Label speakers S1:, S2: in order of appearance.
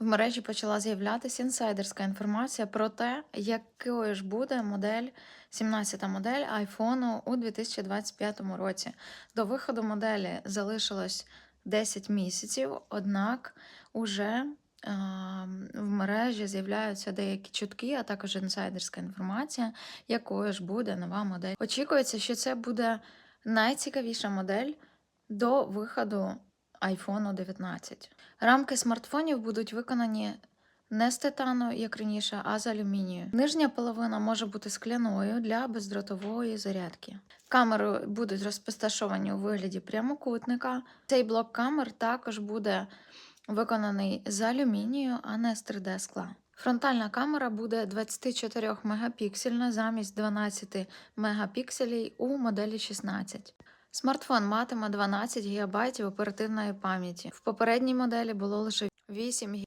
S1: в мережі почала з'являтися інсайдерська інформація про те, якою ж буде модель 17-та модель айфону у 2025 році. До виходу моделі залишилось 10 місяців, однак уже а, в мережі з'являються деякі чутки, а також інсайдерська інформація, якою ж буде нова модель. Очікується, що це буде найцікавіша модель до виходу iPhone 19. Рамки смартфонів будуть виконані не з титану, як раніше, а з алюмінію. Нижня половина може бути скляною для бездротової зарядки. Камери будуть розташовані у вигляді прямокутника. Цей блок камер також буде виконаний з алюмінію, а не з 3D скла. Фронтальна камера буде 24 мегапіксельна замість 12 мегапікселей у моделі 16. Смартфон матиме 12 ГБ оперативної пам'яті. В попередній моделі було лише 8 ГБ.